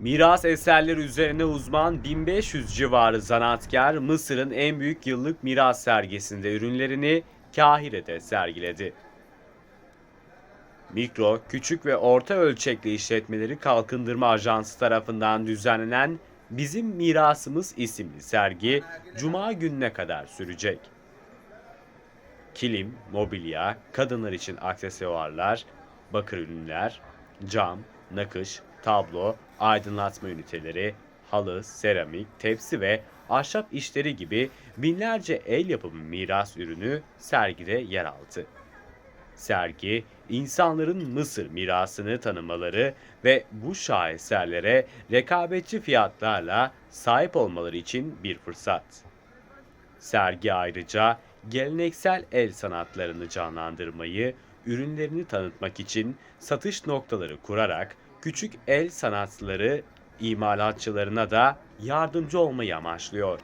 Miras eserleri üzerine uzman 1500 civarı zanaatkar Mısır'ın en büyük yıllık miras sergisinde ürünlerini Kahire'de sergiledi. Mikro, küçük ve orta ölçekli işletmeleri kalkındırma ajansı tarafından düzenlenen Bizim Mirasımız isimli sergi Cuma gününe kadar sürecek. Kilim, mobilya, kadınlar için aksesuarlar, bakır ürünler, cam, nakış, tablo, aydınlatma üniteleri, halı, seramik, tepsi ve ahşap işleri gibi binlerce el yapımı miras ürünü sergide yer aldı. Sergi, insanların Mısır mirasını tanımaları ve bu şaheserlere rekabetçi fiyatlarla sahip olmaları için bir fırsat. Sergi ayrıca geleneksel el sanatlarını canlandırmayı, ürünlerini tanıtmak için satış noktaları kurarak küçük el sanatçıları imalatçılarına da yardımcı olmayı amaçlıyor.